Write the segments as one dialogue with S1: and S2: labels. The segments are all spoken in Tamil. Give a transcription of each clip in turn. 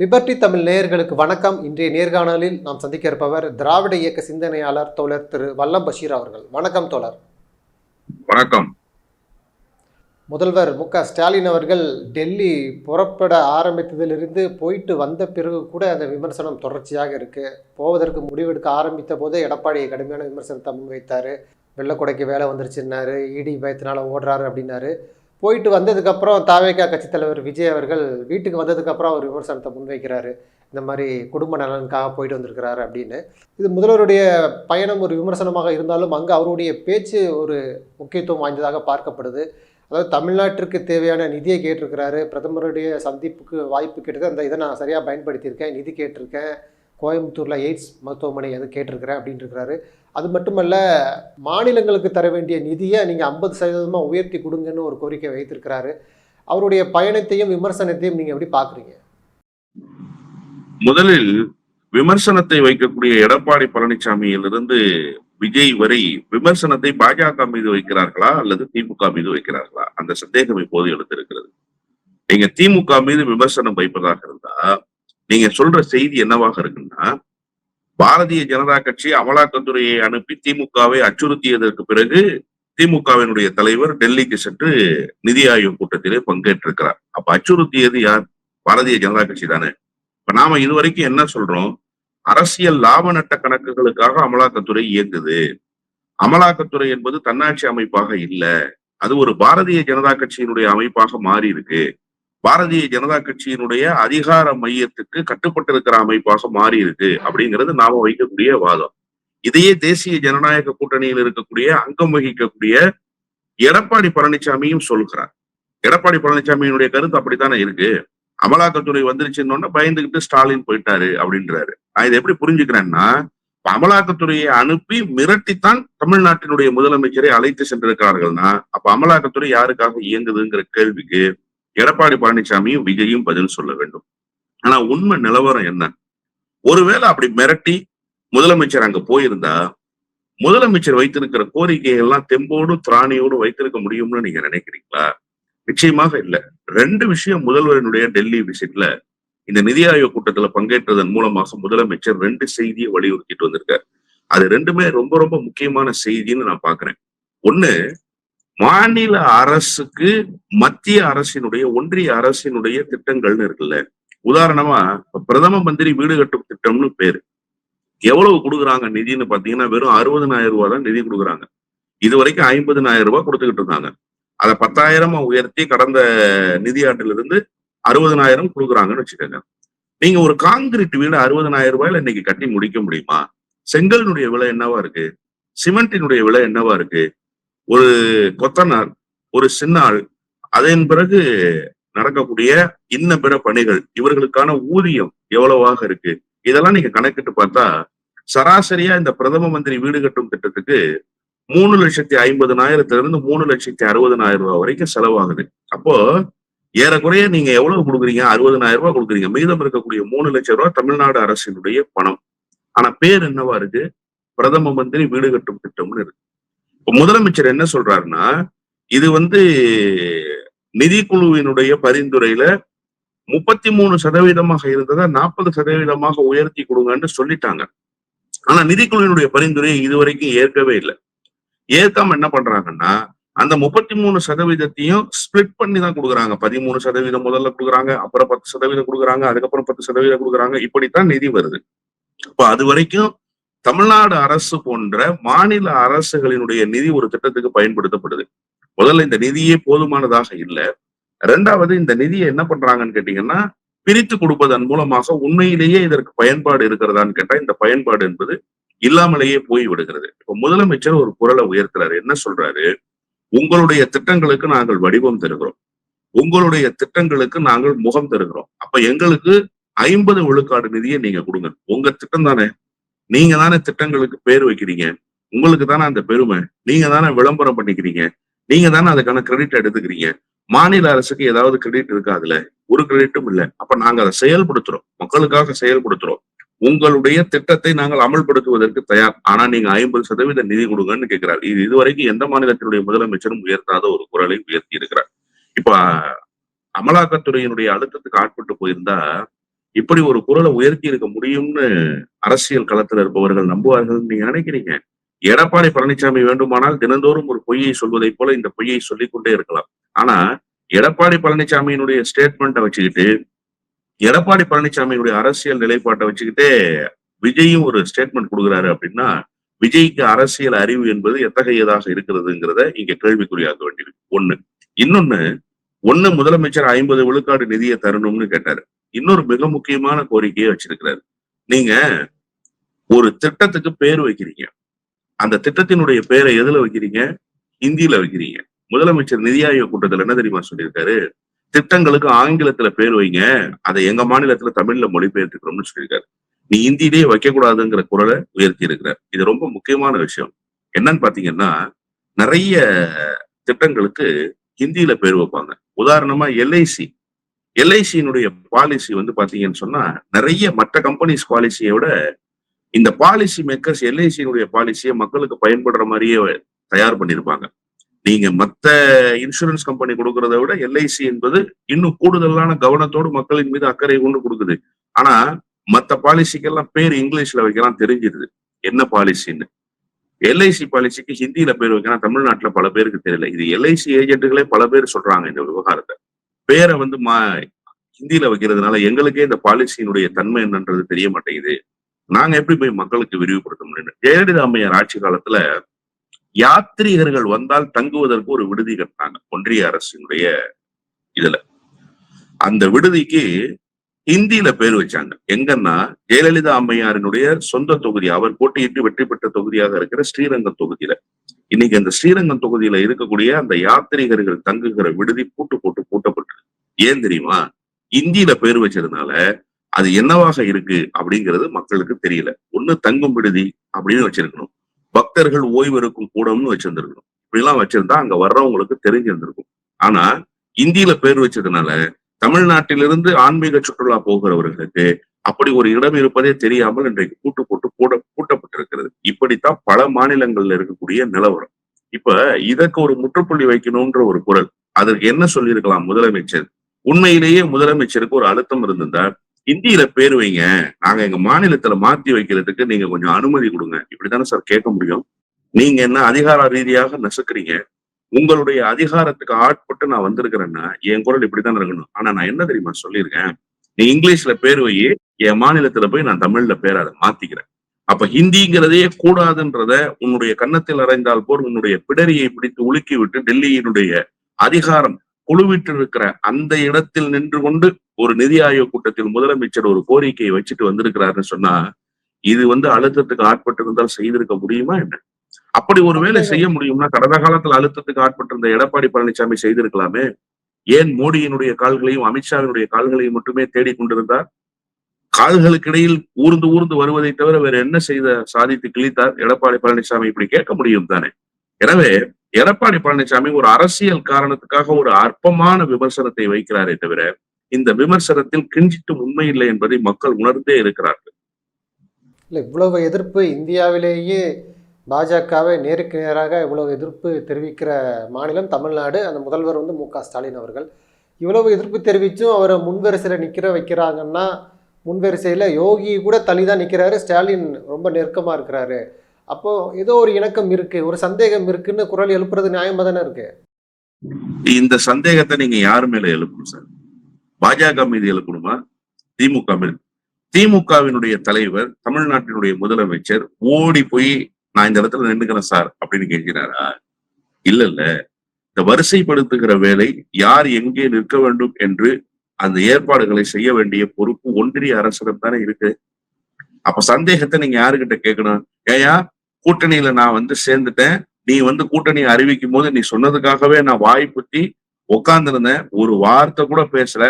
S1: லிபர்டி தமிழ் நேயர்களுக்கு வணக்கம். இன்றைய நேர்காணலில் நாம் சந்திக்க இருப்பவர் திராவிட இயக்க சிந்தனையாளர் தோழர் திரு வல்லம் பஷீர் அவர்கள். வணக்கம் தோழர்.
S2: வணக்கம்.
S1: முதல்வர் மு க ஸ்டாலின் அவர்கள் டெல்லி புறப்பட ஆரம்பித்ததிலிருந்து போயிட்டு வந்த பிறகு கூட அந்த விமர்சனம் தொடர்ச்சியாக இருக்கு. போவதற்கு முடிவெடுக்க ஆரம்பித்த போதே எடப்பாடியை கடுமையான விமர்சனத்தை முன்வைத்தார். வெள்ளக்கொடைக்கு வேலை வந்துருச்சுன்னாரு. இடி பயத்தினால ஓடுறாரு அப்படின்னாரு. போயிட்டு வந்ததுக்கப்புறம் தாவேகா கட்சித் தலைவர் விஜய் அவர்கள் வீட்டுக்கு வந்ததுக்கப்புறம் அவர் விமர்சனத்தை முன்வைக்கிறாரு. இந்த மாதிரி குடும்ப நலனுக்காக போயிட்டு வந்திருக்கிறாரு அப்படின்னு. இது முதல்வருடைய பயணம் ஒரு விமர்சனமாக இருந்தாலும் அங்கே அவருடைய பேச்சு ஒரு முக்கியத்துவம் வாய்ந்ததாக பார்க்கப்படுது. அதாவது தமிழ்நாட்டிற்கு தேவையான நிதியை கேட்டிருக்கிறாரு. பிரதமருடைய சந்திப்புக்கு வாய்ப்பு கேட்டது அந்த இதை நான் சரியாக பயன்படுத்தியிருக்கேன் நிதி கேட்டிருக்கேன். கோயம்புத்தூரில் எய்ட்ஸ் மருத்துவமனை அது கேட்டிருக்கிறேன் அப்படின்னு இருக்கிறாரு அது மட்டுமல்ல மாநிலங்களுக்கு தர வேண்டிய நிதியை நீங்கள் ஐம்பது சதவீதமாக உயர்த்தி கொடுங்கன்னு ஒரு கோரிக்கை வைத்திருக்கிறாரு. அவருடைய பயணத்தையும் விமர்சனத்தையும் நீங்கள் எப்படி பார்க்குறீங்க
S2: முதலில் விமர்சனத்தை வைக்கக்கூடிய எடப்பாடி பழனிசாமியிலிருந்து விஜய் வரை விமர்சனத்தை பாஜக மீது வைக்கிறார்களா அல்லது திமுக மீது வைக்கிறார்களா? அந்த சந்தேகம் இப்போது எழுந்திருக்கிறது. நீங்க திமுக மீது விமர்சனம் வைப்பதாக இருந்தா நீங்க சொல்ற செய்தி என்னவாக இருக்குன்னா பாரதிய ஜனதா கட்சி அமலாக்கத்துறையை அனுப்பி திமுகவை அச்சுறுத்தியதற்கு பிறகு திமுகவினுடைய தலைவர் டெல்லிக்கு சென்று நிதி ஆயோக் கூட்டத்திலே பங்கேற்றிருக்கிறார். அப்ப அச்சுறுத்தியது யார்? பாரதிய ஜனதா கட்சி தானே. இப்ப நாம இதுவரைக்கும் என்ன சொல்றோம்? அரசியல் லாப நட்ட கணக்குகளுக்காக அமலாக்கத்துறை இயங்குது. அமலாக்கத்துறை என்பது தன்னாட்சி அமைப்பாக இல்லை. அது ஒரு பாரதிய ஜனதா கட்சியினுடைய அமைப்பாக மாறி இருக்கு. பாரதிய ஜனதா கட்சியினுடைய அதிகார மையத்துக்கு கட்டுப்பட்டிருக்கிற அமைப்பாக மாறி இருக்கு அப்படிங்கிறது நாம வைக்கக்கூடிய வாதம். இதையே தேசிய ஜனநாயக கூட்டணியில் இருக்கக்கூடிய அங்கம் வகிக்கக்கூடிய எடப்பாடி பழனிசாமியும் சொல்கிறார். எடப்பாடி பழனிசாமியினுடைய கருத்து அப்படித்தானே இருக்கு? அமலாக்கத்துறை வந்துருச்சுன்னு பயந்துகிட்டு ஸ்டாலின் போயிட்டாரு அப்படின்றாரு. நான் இதை எப்படி புரிஞ்சுக்கிறேன்னா அமலாக்கத்துறையை அனுப்பி மிரட்டித்தான் தமிழ்நாட்டினுடைய முதலமைச்சரை அழைத்து சென்றிருக்கிறார்கள்னா அப்ப அமலாக்கத்துறை யாருக்காக இயங்குதுங்கிற கேள்விக்கு எடப்பாடி பழனிசாமியும் விஜயும் பதில் சொல்ல வேண்டும். ஆனா உண்மை நிலவரம் என்ன? ஒருவேளை அப்படி மிரட்டி முதலமைச்சர் அங்க போயிருந்தா முதலமைச்சர் வைத்திருக்கிற கோரிக்கைகள் எல்லாம் தெம்போடு திராணியோடு வைத்திருக்க முடியும்னு நீங்க நினைக்கிறீங்களா? நிச்சயமாக இல்ல. ரெண்டு விஷயம் முதல்வரினுடைய டெல்லி விசிட்ல இந்த நிதி ஆயோக் கூட்டத்துல பங்கேற்றதன் மூலமாக முதலமைச்சர் ரெண்டு செய்தியை வலியுறுத்திட்டு வந்திருக்காரு. அது ரெண்டுமே ரொம்ப ரொம்ப முக்கியமான செய்தின்னு நான் பாக்குறேன். ஒண்ணு மாநில அரசுக்கு மத்திய அரசினுடைய ஒன்றிய அரசினுடைய திட்டங்கள்னு இருக்குல்ல. உதாரணமா பிரதம மந்திரி வீடு கட்டும் திட்டம்னு பேரு. எவ்வளவு கொடுக்குறாங்க நிதின்னு பாத்தீங்கன்னா வெறும் அறுபதனாயிரம் ரூபாய் தான் நிதி கொடுக்குறாங்க. இது வரைக்கும் ஐம்பதுனாயிரம் ரூபாய் கொடுத்துக்கிட்டு இருந்தாங்க. அதை பத்தாயிரமா உயர்த்தி கடந்த நிதியாண்டுல இருந்து அறுபதனாயிரம் கொடுக்குறாங்கன்னு வச்சுக்கோங்க. நீங்க ஒரு காங்கிரீட் வீடு அறுபதனாயிரம் ரூபாயில இன்னைக்கு கட்டி முடிக்க முடியுமா? செங்கலினுடைய விலை என்னவா இருக்கு? சிமெண்டினுடைய விலை என்னவா இருக்கு? ஒரு கொத்தனார் ஒரு சின்னாள் அதன் பிறகு நடக்கக்கூடிய இன்ன பிற பணிகள் இவர்களுக்கான ஊதியம் எவ்வளவாக இருக்கு? இதெல்லாம் நீங்க கணக்கிட்டு பார்த்தா சராசரியா இந்த பிரதம மந்திரி வீடு கட்டும் திட்டத்துக்கு மூணு லட்சத்தி ஐம்பதுனாயிரத்துல இருந்து மூணு லட்சத்தி அறுபதனாயிரம் ரூபாய் வரைக்கும் செலவாகுது. அப்போ ஏறக்குறைய நீங்க எவ்வளவு கொடுக்குறீங்க? அறுபதனாயிரம் ரூபாய் கொடுக்குறீங்க. மீதம் இருக்கக்கூடிய மூணு லட்சம் ரூபாய் தமிழ்நாடு அரசினுடைய பணம். ஆனா பேர் என்னவா இருக்கு? பிரதம மந்திரி வீடு கட்டும் திட்டம்னு இருக்கு. முதலமைச்சர் என்ன சொல்றாருன்னா இது வந்து நிதிக்குழுவினுடைய பரிந்துரையில முப்பத்தி மூணு சதவீதமாக இருந்ததை நாற்பது சதவீதமாக உயர்த்தி கொடுங்கன்னு சொல்லிட்டாங்க. ஆனா நிதிக்குழுவினுடைய பரிந்துரையை இதுவரைக்கும் ஏற்கவே இல்லை. ஏற்காம என்ன பண்றாங்கன்னா அந்த முப்பத்தி மூணு சதவீதத்தையும் ஸ்பிளிட் பண்ணி தான் கொடுக்குறாங்க. பதிமூணு சதவீதம் முதல்ல கொடுக்குறாங்க அப்புறம் பத்து சதவீதம் கொடுக்குறாங்க அதுக்கப்புறம் பத்து சதவீதம் கொடுக்குறாங்க. இப்படித்தான் நிதி வருது. அப்ப அது வரைக்கும் தமிழ்நாடு அரசு போன்ற மாநில அரசுகளினுடைய நிதி ஒரு திட்டத்துக்கு பயன்படுத்தப்படுது. முதல்ல இந்த நிதியே போதுமானதாக இல்லை. ரெண்டாவது இந்த நிதியை என்ன பண்றாங்கன்னு கேட்டீங்கன்னா பிரித்து கொடுப்பதன் மூலமாக உண்மையிலேயே இதற்கு பயன்பாடு இருக்கிறதான்னு கேட்டா இந்த பயன்பாடு என்பது இல்லாமலேயே போய் விடுகிறது. இப்ப முதலமைச்சர் ஒரு குரலை உயர்த்துறாரு. என்ன சொல்றாரு? உங்களுடைய திட்டங்களுக்கு நாங்கள் வடிவம் தருகிறோம். உங்களுடைய திட்டங்களுக்கு நாங்கள் முகம் தருகிறோம். அப்ப எங்களுக்கு ஐம்பது விழுக்காடு நிதியை நீங்க கொடுங்க. உங்க திட்டம் தானே? நீங்க தானே திட்டங்களுக்கு பேர் வைக்கிறீங்க. உங்களுக்கு தானே அந்த பெருமை. நீங்க தானே விளம்பரம் பண்ணிக்கிறீங்க. நீங்க தானே அதுக்கான கிரெடிட் எடுத்துக்கிறீங்க. மாநில அரசுக்கு ஏதாவது கிரெடிட் இருக்கா அதுல? ஒரு கிரெடிட்டும் இல்லை. அப்ப நாங்க அதை செயல்படுத்துறோம். மக்களுக்காக செயல்படுத்துறோம். உங்களுடைய திட்டத்தை நாங்கள் அமல்படுத்துவதற்கு தயார். ஆனா நீங்க ஐம்பது சதவீத நிதி கொடுங்கன்னு கேட்கிறார் இது இதுவரைக்கும் எந்த மாநிலத்தினுடைய முதலமைச்சரும் உயர்த்தாத ஒரு குரலை உயர்த்தி இருக்கிறார். இப்ப அமலாக்கத்துறையினுடைய அழுத்தத்துக்கு ஆட்பட்டு போயிருந்தா இப்படி ஒரு குரலை உயர்த்தி இருக்க முடியும்னு அரசியல் களத்துல இருப்பவர்கள் நம்புவார்கள் நீங்க நினைக்கிறீங்க? எடப்பாடி பழனிசாமி வேண்டுமானால் தினந்தோறும் ஒரு பொய்யை சொல்வதை போல இந்த பொய்யை சொல்லிக் கொண்டே இருக்கலாம். ஆனா எடப்பாடி பழனிசாமியினுடைய ஸ்டேட்மெண்ட்டை வச்சுக்கிட்டு எடப்பாடி பழனிசாமியினுடைய அரசியல் நிலைப்பாட்டை வச்சுக்கிட்டே விஜயும் ஒரு ஸ்டேட்மெண்ட் கொடுக்குறாரு அப்படின்னா விஜய்க்கு அரசியல் அறிவு என்பது எத்தகையதாக இருக்கிறதுங்கிறத இங்க கேள்விக்குறியாக்க வேண்டியது ஒண்ணு. இன்னொன்னு ஒண்ணு முதலமைச்சர் ஐம்பது விழுக்காடு நிதியை தரணும்னு கேட்டாரு. இன்னொரு மிக முக்கியமான கோரிக்கையை வச்சிருக்கிறாரு. நீங்க ஒரு திட்டத்துக்கு பேர் வைக்கிறீங்க. அந்த திட்டத்தினுடைய பேரை எதுல வைக்கிறீங்க? ஹிந்தியில வைக்கிறீங்க. முதலமைச்சர் நிதி ஆயோக் கூட்டத்துல என்ன தெரியுமா சொல்லியிருக்காரு? திட்டங்களுக்கு ஆங்கிலத்துல பேர் வைங்க. அதை எங்க மாநிலத்துல தமிழ்ல மொழிபெயர்த்துக்கிறோம்னு சொல்லியிருக்காரு. நீ இந்தியிலேயே வைக்கக்கூடாதுங்கிற குரலை உயர்த்தி இருக்கிறார் இது ரொம்ப முக்கியமான விஷயம். என்னன்னு பாத்தீங்கன்னா நிறைய திட்டங்களுக்கு ஹிந்தியில பேர் வைப்பாங்க. உதாரணமா எல்ஐசி. எல்ஐசியினுடைய பாலிசி வந்து பாத்தீங்கன்னு சொன்னா நிறைய மற்ற கம்பெனிஸ் பாலிசியை விட இந்த பாலிசி மேக்கர்ஸ் எல்ஐசியினுடைய பாலிசியை மக்களுக்கு பயன்படுற மாதிரியே தயார் பண்ணியிருப்பாங்க. நீங்க மத்த இன்சூரன்ஸ் கம்பெனி கொடுக்கறத விட எல்ஐசி என்பது இன்னும் கூடுதலான கவனத்தோடு மக்களின் மீது அக்கறை கொண்டு கொடுக்குது. ஆனா மத்த பாலிசிக்கெல்லாம் பேர் இங்கிலீஷ்ல வைக்கலாம் தெரிஞ்சிருது. என்ன பாலிசின்னு எல்ஐசி பாலிசிக்கு ஹிந்தியில பேர் வைக்கலாம் தமிழ்நாட்டுல பல பேருக்கு தெரியல. இது எல்ஐசி ஏஜென்ட்டுகளே பல பேர் சொல்றாங்க இந்த விவகாரத்தை. பேரை வந்து மா ஹிந்தியில வைக்கிறதுனால எங்களுக்கே இந்த பாலிசியினுடைய தன்மை என்னன்றது தெரிய மாட்டேங்குது. நாங்க எப்படி போய் மக்களுக்கு விரிவுபடுத்த முடியும்? ஜெயலலிதா அம்மையார் ஆட்சி காலத்துல யாத்ரீகர்கள் வந்தால் தங்குவதற்கு ஒரு விடுதி கட்டினாங்க ஒன்றிய அரசினுடைய இதுல. அந்த விடுதிக்கு ஹிந்தியில பேர் வச்சாங்க. எங்கன்னா ஜெயலலிதா அம்மையாரினுடைய சொந்த தொகுதி அவர் போட்டியிட்டு வெற்றி பெற்ற தொகுதியாக இருக்கிற ஸ்ரீரங்கம் தொகுதியில. இன்னைக்கு அந்த ஸ்ரீரங்கம் தொகுதியில இருக்கக்கூடிய அந்த யாத்திரிகர்கள் தங்குகிற விடுதி பூட்டு போட்டு பூட்டப்பட்டிருக்கு. ஏன் தெரியுமா? இந்தியில பேர் வச்சதுனால அது என்னவாக இருக்கு அப்படிங்கிறது மக்களுக்கு தெரியல. ஒண்ணு தங்கும் விடுதி அப்படின்னு வச்சிருக்கணும். பக்தர்கள் ஓய்வெடுக்கும் கூடம்னு வச்சிருந்திருக்கணும். இப்படிலாம் வச்சிருந்தா அங்க வர்றவங்களுக்கு தெரிஞ்சிருந்திருக்கும். ஆனா இந்தியில பேர் வச்சதுனால தமிழ்நாட்டிலிருந்து ஆன்மீக சுற்றுலா போகிறவர்களுக்கு அப்படி ஒரு இடம் இருப்பதே தெரியாமல் இன்றைக்கு கூட்டு போட்டு பூட பூட்டப்பட்டிருக்கிறது. இப்படித்தான் பல மாநிலங்கள்ல இருக்கக்கூடிய நிலவரம். இப்ப இதற்கு ஒரு முற்றுப்புள்ளி வைக்கணும்ன்ற ஒரு குரல் அதற்கு என்ன சொல்லியிருக்கலாம் முதலமைச்சர்? உண்மையிலேயே முதலமைச்சருக்கு ஒரு அழுத்தம் இருந்திருந்தா இந்தியில பேர் வைங்க நாங்க எங்க மாநிலத்துல மாத்தி வைக்கிறதுக்கு நீங்க கொஞ்சம் அனுமதி கொடுங்க. இப்படித்தானே சார் கேட்க முடியும்? நீங்க என்ன அதிகார ரீதியாக நசுக்கிறீங்க? உங்களுடைய அதிகாரத்துக்கு ஆட்பட்டு நான் வந்திருக்கிறேன்னா என் குரல் இப்படித்தான் இருக்கணும். ஆனா நான் என்ன தெரியுமா சொல்லியிருக்கேன்? நீ இங்கிலீஷ்ல பேர் வை என் மாநிலத்துல போய் நான் தமிழ்ல பேர் அதை மாத்திக்கிறேன். அப்ப ஹிந்திங்கிறதே கூடாதுன்றத உன்னுடைய கன்னத்தில் அறைந்தால் போர் உன்னுடைய பிடரியை பிடித்து உலுக்கி விட்டு டெல்லியினுடைய அதிகாரம் குழுவிட்டு இருக்கிற அந்த இடத்தில் நின்று கொண்டு ஒரு நிதி ஆயோக் கூட்டத்தில் முதலமைச்சர் ஒரு கோரிக்கையை வச்சுட்டு வந்திருக்கிறாருன்னு சொன்னா இது வந்து அழுத்தத்துக்கு ஆட்பட்டிருந்தால் செய்திருக்க முடியுமா என்ன? அப்படி ஒரு வேலை செய்ய முடியும்னா கடந்த காலத்துல அழுத்தத்துக்கு ஆட்பட்டிருந்த எடப்பாடி பழனிசாமி செய்திருக்கலாமே. ஏன் மோடியினுடைய கால்களையும் அமித்ஷாவினுடைய கால்களையும் மட்டுமே தேடிக் கொண்டிருந்தார்? கால்களுக்கு இடையில் ஊர்ந்து ஊர்ந்து வருவதை தவிர வேற என்ன செய்த சாதித்து கிழித்தார்? எடப்பாடி பழனிசாமி இப்படி கேட்க முடியும் தானே? எனவே எடப்பாடி பழனிசாமி ஒரு அரசியல் காரணத்துக்காக ஒரு அற்பமான விமர்சனத்தை வைக்கிறாரே தவிர இந்த விமர்சனத்தில் கிஞ்சிட்டு உண்மை இல்லை என்பதை மக்கள் உணர்ந்தே இருக்கிறார்கள்.
S1: இல்லை இவ்வளவு எதிர்ப்பு இந்தியாவிலேயே பாஜகவை நேருக்கு நேராக இவ்வளவு எதிர்ப்பு தெரிவிக்கிற மாநிலம் தமிழ்நாடு. அந்த முதல்வர் வந்து மு ஸ்டாலின் அவர்கள். இவ்வளவு எதிர்ப்பு தெரிவித்தும் அவரை முன்வரிசையில் நிற்கிற வைக்கிறாங்கன்னா முன்வரிசையில் யோகி கூட தள்ளி தான் நிற்கிறாரு ஸ்டாலின் ரொம்ப நெருக்கமாக இருக்கிறாரு. அப்போ ஏதோ ஒரு இணக்கம் இருக்குது ஒரு சந்தேகம் இருக்குன்னு குரல் எழுப்புறது நியாயமாக தானே இருக்கு?
S2: இந்த சந்தேகத்தை நீங்க யாரு மேல எழுப்பணும் சார்? பாஜக மீது எழுப்பணுமா? திமுக மீது. திமுகவினுடைய தலைவர் தமிழ்நாட்டினுடைய முதலமைச்சர் ஓடி போய் நான் இந்த இடத்துல நின்னுக்கிறேன் சார் அப்படின்னு கேட்கிறாரா? இல்ல இல்ல இந்த வரிசைப்படுத்துகிற வேலை யார் எங்கே நிற்க வேண்டும் என்று அந்த ஏற்பாடுகளை செய்ய வேண்டிய பொறுப்பு ஒன்றிய அரசிடம் தானே இருக்கு. அப்ப சந்தேகத்தை நீங்க யாருகிட்ட கேட்கணும்? ஏயா கூட்டணியில நான் வந்து சேர்ந்துட்டேன். நீ வந்து கூட்டணி அறிவிக்கும் போது நீ சொன்னதுக்காகவே நான் வாய் புத்தி உட்கார்ந்திருந்தேன் ஒரு வார்த்தை கூட பேசல.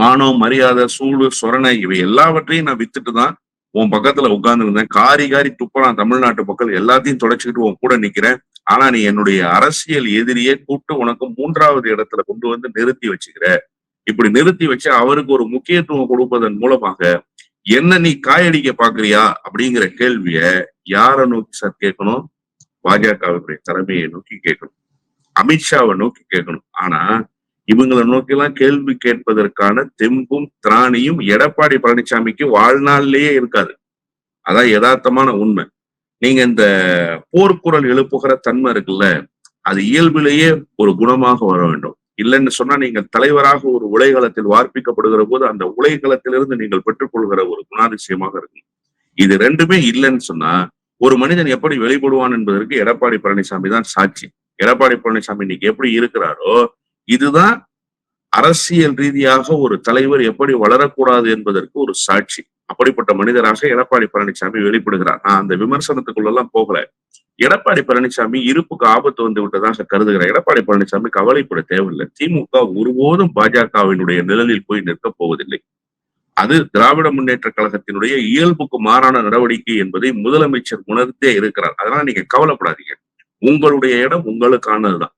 S2: மானம் மரியாதை சூடு சொரணை இவை எல்லாவற்றையும் நான் வித்துட்டு தான் உன் பக்கத்துல உட்கார்ந்துருந்தேன். காரி காரி துப்பலாம் தமிழ்நாட்டு மக்கள். எல்லாத்தையும் தொலைச்சிக்கிட்டு உன் கூட நிக்கிறேன். ஆனா நீ என்னுடைய அரசியல் எதிரியே கூட்டு உனக்கு மூன்றாவது இடத்துல கொண்டு வந்து நிறுத்தி வச்சுக்கிற. இப்படி நிறுத்தி வச்சு அவருக்கு ஒரு முக்கியத்துவம் கொடுப்பதன் மூலமாக என்ன நீ காயடிக்க பாக்குறியா அப்படிங்கிற கேள்விய யாரை நோக்கி சார் கேட்கணும்? பாஜகவினுடைய தலைமையை நோக்கி கேட்கணும். அமித்ஷாவை நோக்கி கேட்கணும். ஆனா இவங்களை நோக்கிலாம் கேள்வி கேட்பதற்கான தெம்பும் திராணியும் எடப்பாடி பழனிசாமிக்கு வாழ்நாளிலேயே இருக்காது. அதான் யதார்த்தமான உண்மை. நீங்க இந்த போர்க்குரல் எழுப்புகிற தன்மை இருக்குல்ல அது இயல்பிலேயே ஒரு குணமாக வர வேண்டும். இல்லைன்னு சொன்னா நீங்கள் தலைவராக ஒரு உலைகளத்தில் வார்ப்பிக்கப்படுகிற போது அந்த உலைகளத்திலிருந்து நீங்கள் பெற்றுக்கொள்கிற ஒரு குணாதிசயமாக இருக்கும். இது ரெண்டுமே இல்லைன்னு சொன்னா ஒரு மனிதன் எப்படி வெளிப்படுவான் என்பதற்கு எடப்பாடி பழனிசாமி தான் சாட்சி. எடப்பாடி பழனிசாமி இன்னைக்கு எப்படி இருக்கிறாரோ இதுதான் அரசியல் ரீதியாக ஒரு தலைவர் எப்படி வளரக்கூடாது என்பதற்கு ஒரு சாட்சி. அப்படிப்பட்ட மனிதராக எடப்பாடி பழனிசாமி வெளிப்படுகிறார். நான் அந்த விமர்சனத்துக்குள்ள எல்லாம் போகல. எடப்பாடி பழனிசாமி இருப்புக்கு ஆபத்து வந்து விட்டதாக கருதுகிறார் எடப்பாடி பழனிசாமி கவலைப்பட தேவையில்லை. திமுக ஒருபோதும் பாஜகவினுடைய நிழலில் போய் நிற்கப் போவதில்லை. அது திராவிட முன்னேற்ற கழகத்தினுடைய இயல்புக்கு மாறான நடவடிக்கை என்பதை முதலமைச்சர் உணர்ந்தே இருக்கிறார். அதனால நீங்க கவலைப்படாதீங்க. உங்களுடைய இடம் உங்களுக்கானதுதான்.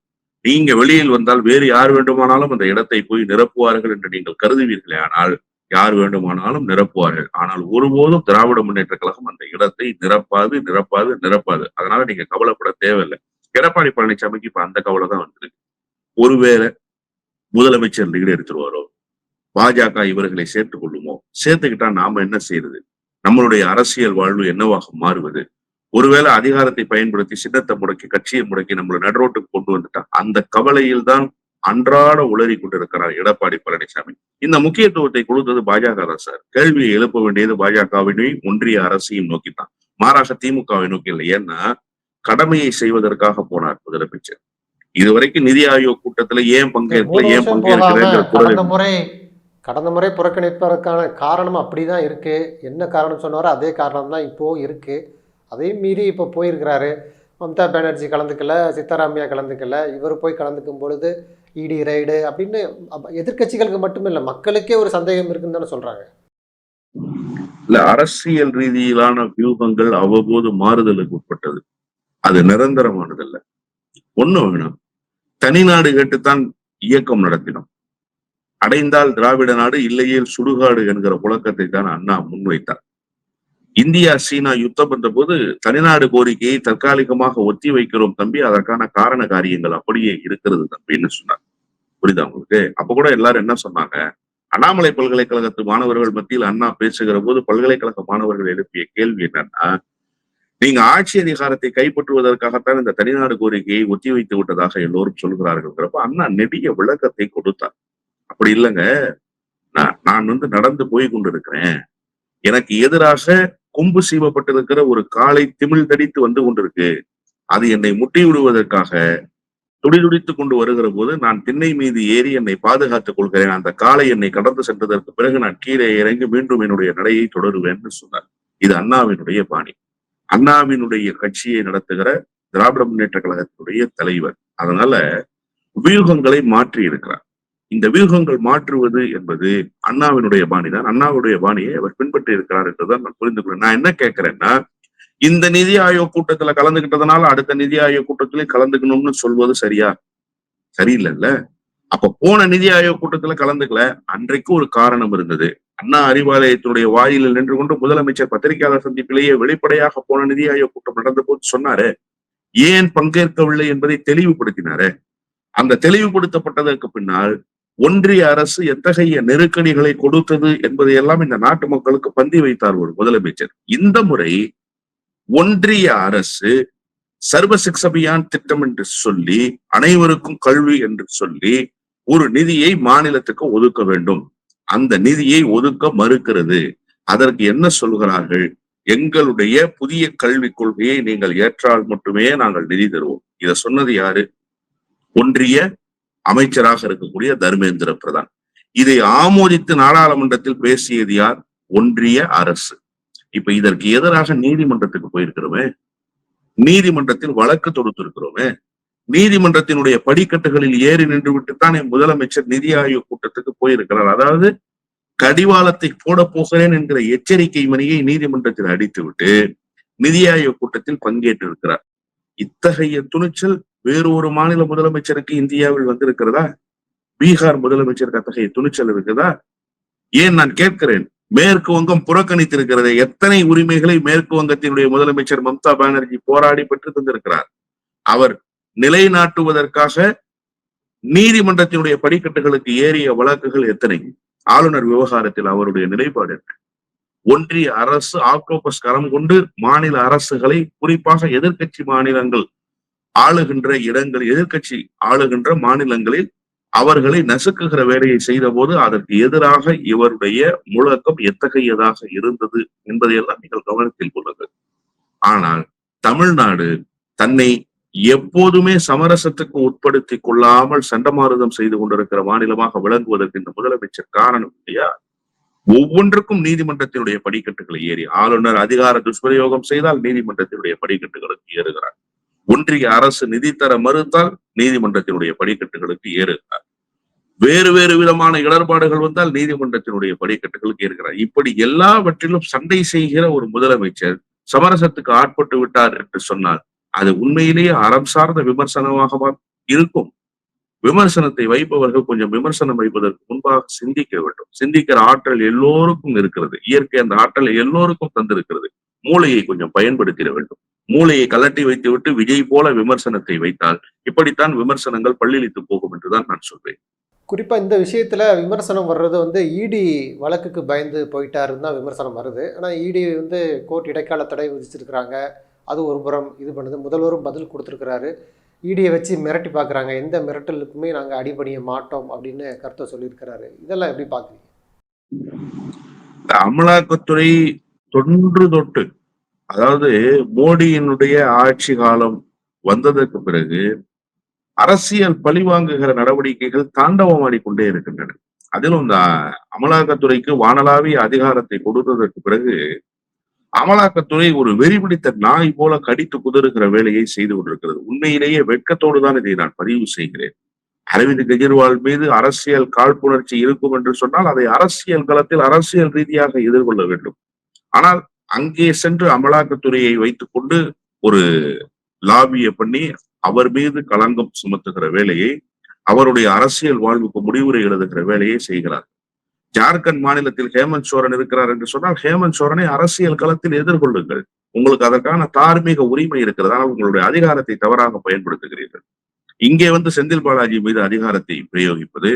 S2: நீங்க வெளியில் வந்தால் வேறு யார் வேண்டுமானாலும் அந்த இடத்தை போய் நிரப்புவார்கள் என்று நீங்கள் கருதுவீர்களே. ஆனால் யார் வேண்டுமானாலும் நிரப்புவார்கள். ஆனால் ஒருபோதும் திராவிட முன்னேற்ற கழகம் அந்த இடத்தை நிரப்பாது நிரப்பாது நிரப்பாது. அதனால நீங்க கவலைப்பட தேவையில்லை. எடப்பாடி பழனிசாமிக்கு இப்ப அந்த கவலை தான் வந்திருக்கு. ஒருவேளை முதலமைச்சர் லீடு எடுத்துருவாரோ? பாஜக இவர்களை சேர்த்துக் கொள்ளுமோ? சேர்த்துக்கிட்டா நாம என்ன செய்யறது நம்மளுடைய அரசியல் வாழ்வு என்னவாக மாறுவது? ஒருவேளை அதிகாரத்தை பயன்படுத்தி சின்னத்தை முடக்கி கட்சியை முடக்கி நம்மளை நடுரோட்டுக்கு கொண்டு வந்துட்டா அந்த கவலையில் தான் அன்றாட உளறி கொண்டிருக்கிறார் எடப்பாடி பழனிசாமி. இந்த முக்கியத்துவத்தை கொடுத்தது பாஜக சார். கேள்வியை எழுப்ப வேண்டியது பாஜகவினையும் ஒன்றிய அரசையும் நோக்கித்தான். மாறாக திமுகவை நோக்கி இல்லை. ஏன்னா கடமையை செய்வதற்காக போனார் முதலமைச்சர். இதுவரைக்கும் நிதி ஆயோக் கூட்டத்துல ஏன் பங்கேற்கல ஏன்
S1: முறை கடந்த முறை புறக்கணிப்பதற்கான காரணம் அப்படிதான் இருக்கு. என்ன காரணம் சொன்னாரோ அதே காரணம் தான் இப்போ இருக்கு. அதையும் மீறி இப்போ போயிருக்கிறாரு. மம்தா பானர்ஜி கலந்துக்கல சித்தராமையா கலந்துக்கல. இவர் போய் கலந்துக்கும் பொழுது இடி ரைடு அப்படின்னு எதிர்கட்சிகளுக்கு எதிர்க்கட்சிகளுக்கு மட்டும் இல்லை மக்களுக்கே ஒரு சந்தேகம் இருக்குன்னு தானே சொல்றாங்க.
S2: இல்ல அரசியல் ரீதியிலான வியூகங்கள் அவ்வப்போது மாறுதலுக்கு உட்பட்டது. அது நிரந்தரமானதல்ல. ஒண்ணு வேணும். தனிநாடு கேட்டுத்தான் இயக்கம் நடத்தினோம். அடைந்தால் திராவிட நாடு இல்லையே சுடுகாடு என்கிற புழக்கத்தை தான் அண்ணா முன்வைத்தார். இந்தியா சீனா யுத்தம் என்ற போது தனிநாடு கோரிக்கையை தற்காலிகமாக ஒத்தி வைக்கிறோம் தம்பி. அதற்கான காரண காரியங்கள் அப்படியே இருக்கிறது தம்பின்னு சொன்னார். புரியுதா உங்களுக்கு? அப்ப கூட எல்லாரும் என்ன சொன்னாங்க? அண்ணாமலை பல்கலைக்கழகத்து மாணவர்கள் மத்தியில் அண்ணா பேசுகிற போது பல்கலைக்கழக மாணவர்கள் எழுப்பிய கேள்வி என்னன்னா நீங்க ஆட்சி அதிகாரத்தை கைப்பற்றுவதற்காகத்தான் இந்த தனிநாடு கோரிக்கையை ஒத்தி வைத்து விட்டதாக எல்லோரும் சொல்கிறார்கள்ங்கிறப்ப அண்ணா நெடிய விளக்கத்தை கொடுத்தார். அப்படி இல்லைங்க. நான் நான் வந்து நடந்து போய் கொண்டிருக்கிறேன் எனக்கு எதிராக கொம்பு சீவப்பட்டிருக்கிற ஒரு காலை திமிழ் தடித்து வந்து கொண்டிருக்கு. அது என்னை முட்டி விடுவதற்காக துடிதுடித்துக் கொண்டு வருகிற போது நான் திண்ணை மீது ஏறி என்னை பாதுகாத்துக் கொள்கிறேன். அந்த காலை என்னை கடந்து சென்றதற்கு பிறகு நான் கீழே இறங்கி மீண்டும் என்னுடைய நடையை தொடருவேன்னு சொன்னார். இது அண்ணாவினுடைய பாணி. அண்ணாவினுடைய கட்சியை நடத்துகிற திராவிட முன்னேற்ற கழகத்தினுடைய தலைவர். அதனால உபயோகங்களை மாற்றி இருக்கிறார் இந்த வியூகங்கள் மாற்றுவது என்பது அண்ணாவினுடைய பாணி தான். அண்ணாவுடைய பாணியை அவர் பின்பற்றி இருக்கிறார் என்றுதான் நான் புரிந்து கொள்கிறேன். நான் என்ன கேட்கிறேன்னா இந்த நிதி ஆயோக் கூட்டத்துல கலந்துகிட்டதுனால அடுத்த நிதி ஆயோக் கூட்டத்திலே கலந்துக்கணும்னு சொல்வது சரியா? சரியில்லைல்ல. அப்ப போன நிதி ஆயோக் கூட்டத்துல கலந்துக்கல. அன்றைக்கு ஒரு காரணம் இருந்தது. அண்ணா அறிவாலயத்தினுடைய வாயிலில் நின்று கொண்டு முதலமைச்சர் பத்திரிகையாளர் சந்திப்பிலேயே வெளிப்படையாக போன நிதி ஆயோக் கூட்டம் நடந்த போது சொன்னாரு. ஏன் பங்கேற்கவில்லை என்பதை தெளிவுபடுத்தினாரு. அந்த தெளிவுபடுத்தப்பட்டதற்கு பின்னால் ஒன்றிய அரசு எத்தகைய நெருக்கடிகளை கொடுத்தது என்பதையெல்லாம் இந்த நாட்டு மக்களுக்கு பந்தி வைத்தார் ஒரு முதலமைச்சர். இந்த முறை ஒன்றிய அரசு சர்வ சிக்ஸ் அபியான் திட்டம் என்று சொல்லி அனைவருக்கும் கல்வி என்று சொல்லி ஒரு நிதியை மாநிலத்துக்கு ஒதுக்க வேண்டும். அந்த நிதியை ஒதுக்க மறுக்கிறது. அதற்கு என்ன சொல்கிறார்கள்? எங்களுடைய புதிய கல்விக் கொள்கையை நீங்கள் ஏற்றால் மட்டுமே நாங்கள் நிதி தருவோம். இதை சொன்னது யாரு? ஒன்றிய அமைச்சராக இருக்கக்கூடிய தர்மேந்திர பிரதான். இதை ஆமோதித்து நாடாளுமன்றத்தில் பேசியது யார்? ஒன்றிய அரசு. இப்ப இதற்கு எதிராக நீதிமன்றத்துக்கு போயிருக்கிறோமே. நீதிமன்றத்தில் வழக்கு தொடுத்திருக்கிறோமே. நீதிமன்றத்தினுடைய படிக்கட்டுகளில் ஏறி நின்று விட்டுத்தான் முதலமைச்சர் நிதி ஆயோக் கூட்டத்துக்கு போயிருக்கிறார். அதாவது கடிவாளத்தை போட போகிறேன் என்கிற எச்சரிக்கை மணியை நீதிமன்றத்தில் அடித்துவிட்டு நிதி ஆயோக் கூட்டத்தில் பங்கேற்றிருக்கிறார். இத்தகைய துணிச்சல் வேறு ஒரு மாநில முதலமைச்சருக்கு இந்தியாவில் வந்திருக்கிறதா? பீகார் முதலமைச்சருக்கு அத்தகைய துணிச்சல் இருக்குதா? ஏன் நான் கேட்கிறேன்? மேற்கு வங்கம் புறக்கணித்திருக்கிறது. எத்தனை உரிமைகளை மேற்கு வங்கத்தினுடைய முதலமைச்சர் மம்தா பானர்ஜி போராடி பெற்று தந்திருக்கிறார்? அவர் நிலைநாட்டுவதற்காக நீதிமன்றத்தினுடைய படிக்கட்டுகளுக்கு ஏறிய வழக்குகள் எத்தனை? ஆளுநர் விவகாரத்தில் அவருடைய நிலைப்பாடு ஒன்றிய அரசு ஆக்டோபஸ் கரம் கொண்டு மாநில அரசுகளை குறிப்பாக எதிர்க்கட்சி மாநிலங்கள் ஆளுகின்ற இடங்கள் எதிர்க்கட்சி ஆளுகின்ற மாநிலங்களில் அவர்களை நசுக்குகிற வேலையை செய்த போது அதற்கு எதிராக இவருடைய முழக்கம் எத்தகையதாக இருந்தது என்பதையெல்லாம் நீங்கள் கவனத்தில் கொள்ளுங்கள். ஆனால் தமிழ்நாடு தன்னை எப்போதுமே சமரசத்துக்கு உட்படுத்திக் கொள்ளாமல் சண்டமாருதம் செய்து கொண்டிருக்கிற மாநிலமாக விளங்குவதற்கு இந்த முதலமைச்சர் காரணம் இல்லையா? ஒவ்வொன்றுக்கும் நீதிமன்றத்தினுடைய படிக்கட்டுகளை ஏறி ஆளுநர் அதிகார துஷ்பிரயோகம் செய்தால் நீதிமன்றத்தினுடைய படிக்கட்டுகளுக்கு ஏறுகிறார். ஒன்றிய அரசு நிதி தர மறுத்தால் நீதிமன்றத்தினுடைய படிக்கட்டுகளுக்கு ஏறுகிறார். வேறு வேறு விதமான இடர்பாடுகள் வந்தால் நீதிமன்றத்தினுடைய படிக்கட்டுகளுக்கு ஏறுகிறார். இப்படி எல்லாவற்றிலும் சண்டை செய்கிற ஒரு முதலமைச்சர் சமரசத்துக்கு ஆட்பட்டு விட்டார் என்று சொன்னால் அது உண்மையிலேயே அறம் சார்ந்த விமர்சனமாக இருக்கும்? விமர்சனத்தை வைப்பவர்கள் கொஞ்சம் விமர்சனம் வைப்பதற்கு முன்பாக சிந்திக்க வேண்டும். சிந்திக்கிற ஆற்றல் எல்லோருக்கும் இருக்கிறது. இயற்கை அந்த ஆற்றலை எல்லோருக்கும் தந்திருக்கிறது. மூளையை கொஞ்சம் பயன்படுத்திட வேண்டும். மூளையை கலட்டி வைத்து விட்டு விஜய் போல விமர்சனத்தை வைத்தால் இப்படித்தான் விமர்சனங்கள் பள்ளியளித்து போகும் என்றுதான் நான் சொல்வேன்.
S1: குறிப்பா இந்த விஷயத்துல விமர்சனம் வர்றது வந்து இடி வழக்குக்கு பயந்து போயிட்டாருன்னு தான் விமர்சனம் வருது. ஆனா இடி வந்து கோர்ட் இடைக்கால தடை விதிச்சிருக்கிறாங்க. அது ஒரு புறம் இது பண்ணுது. முதல்வரும் பதில் கொடுத்துருக்கிறாரு. இடியை வச்சு மிரட்டி பார்க்குறாங்க. எந்த மிரட்டலுக்குமே நாங்கள் அடிபணிய மாட்டோம் அப்படின்னு கருத்தை சொல்லியிருக்கிறாரு. இதெல்லாம் எப்படி பார்க்குறீங்க
S2: அமலாக்கத்துறை தொன்று தொட்டு அதாவது மோடியினுடைய ஆட்சி காலம் வந்ததற்கு பிறகு அரசியல் பழிவாங்குகிற நடவடிக்கைகள் தாண்டவமாடிக்கொண்டே இருக்கின்றன. அதிலும் இந்த அமலாக்கத்துறைக்கு வானலாவிய அதிகாரத்தை கொடுத்ததற்கு பிறகு அமலாக்கத்துறை ஒரு வெறிபிடித்த நாய் போல கடித்து குதறுகிற வேலையை செய்து கொண்டிருக்கிறது. உண்மையிலேயே வெட்கத்தோடு தான் இதை நான் பதிவு செய்கிறேன். அரவிந்த் கெஜ்ரிவால் மீது அரசியல் காழ்ப்புணர்ச்சி இருக்கும் என்று சொன்னால் அதை அரசியல் களத்தில் அரசியல் ரீதியாக எதிர்கொள்ள வேண்டும். ஆனால் அங்கே சென்று அமலாக்கத்துறையை வைத்துக் கொண்டு ஒரு லாபிய பண்ணி அவர் மீது களங்கம் சுமத்துகிற வேலையை அவருடைய அரசியல் வாழ்வுக்கு முடிவுரை எழுதுகிற வேலையை செய்கிறார். ஜார்க்கண்ட் மாநிலத்தில் ஹேமந்த் சோரன் இருக்கிறார் என்று சொன்னால் ஹேமந்த் சோரனை அரசியல் களத்தில் எதிர்கொள்ளுங்கள். உங்களுக்கு அதற்கான தார்மீக உரிமை இருக்கிறது. ஆனால் உங்களுடைய அதிகாரத்தை தவறாக பயன்படுத்துகிறீர்கள். இங்கே வந்து செந்தில் பாலாஜி மீது அதிகாரத்தை பிரயோகிப்பது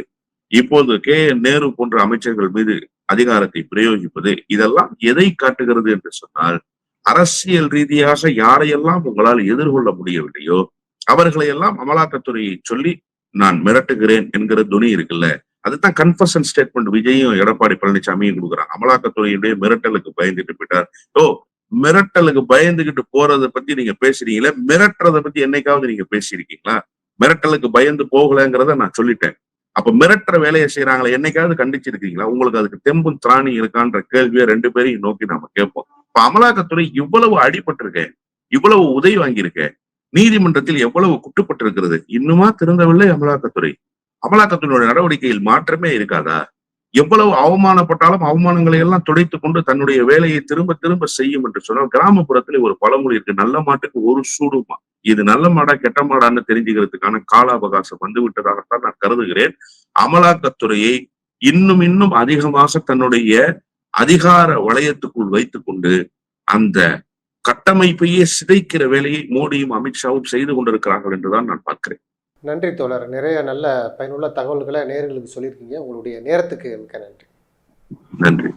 S2: இப்போது கே என் நேரு போன்ற அமைச்சர்கள் மீது அதிகாரத்தை பிரயோகிப்பது இதெல்லாம் எதை காட்டுகிறது என்று சொன்னால் அரசியல் ரீதியாக யாரையெல்லாம் உங்களால் எதிர்கொள்ள முடியவில்லையோ அவர்களை எல்லாம் அமலாக்கத்துறையை சொல்லி நான் மிரட்டுகிறேன் என்கிற துணி இருக்குல்ல அதுதான் கன்ஃபர்ஷன் ஸ்டேட்மெண்ட் விஜயும் எடப்பாடி பழனிசாமியும் கொடுக்குறாங்க. அமலாக்கத்துறையுடைய மிரட்டலுக்கு பயந்துட்டு போயிட்டார். ஓ மிரட்டலுக்கு பயந்துகிட்டு போறதை பத்தி நீங்க பேசுறீங்களே மிரட்டுறதை பத்தி என்னைக்காவது நீங்க பேசியிருக்கீங்களா? மிரட்டலுக்கு பயந்து போகலங்கிறத நான் சொல்லிட்டேன். அப்ப மிரட்டுற வேலையை செய்யறாங்களே என்னைக்காவது கண்டிச்சிருக்கீங்களா? உங்களுக்கு அதுக்கு தெம்பும் திராணி இருக்கான்ற கேள்வியை ரெண்டு பேரையும் நோக்கி நாம கேட்போம். இப்ப அமலாக்கத்துறை இவ்வளவு அடிபட்டிருக்கேன் இவ்வளவு உதவி வாங்கியிருக்கேன் நீதிமன்றத்தில் எவ்வளவு குட்டுப்பட்டிருக்கிறது இன்னுமா திறந்தவில்லை அமலாக்கத்துறை. அமலாக்கத்துறையோட நடவடிக்கையில் மாற்றமே இருக்காதா? எவ்வளவு அவமானப்பட்டாலும் அவமானங்களை எல்லாம் துடைத்து கொண்டு தன்னுடைய வேலையை திரும்ப திரும்ப செய்யும் என்று சொன்னால் கிராமப்புறத்துல ஒரு பழமொழி இருக்கு நல்ல மாட்டுக்கு ஒரு சூடுமா இது நல்ல மாடா கெட்ட மாடான்னு தெரிஞ்சுக்கிறதுக்கான கால அவகாசம் வந்து விட்டதாகத்தான் நான் கருதுகிறேன். அமலாக்கத்துறையை இன்னும் இன்னும் அதிகமாக தன்னுடைய அதிகார வளையத்துக்குள் வைத்துக்கொண்டு அந்த கட்டமைப்பையே சிதைக்கிற வேலையை மோடியும் அமித்ஷாவும் செய்து கொண்டிருக்கிறார்கள் என்றுதான் நான் பார்க்கிறேன்.
S1: நன்றி தோழர். நிறைய நல்ல பயனுள்ள தகவல்களை நேர்களுக்கு சொல்லியிருக்கீங்க. உங்களுடைய நேரத்துக்கு மிக்க நன்றி.
S2: நன்றி.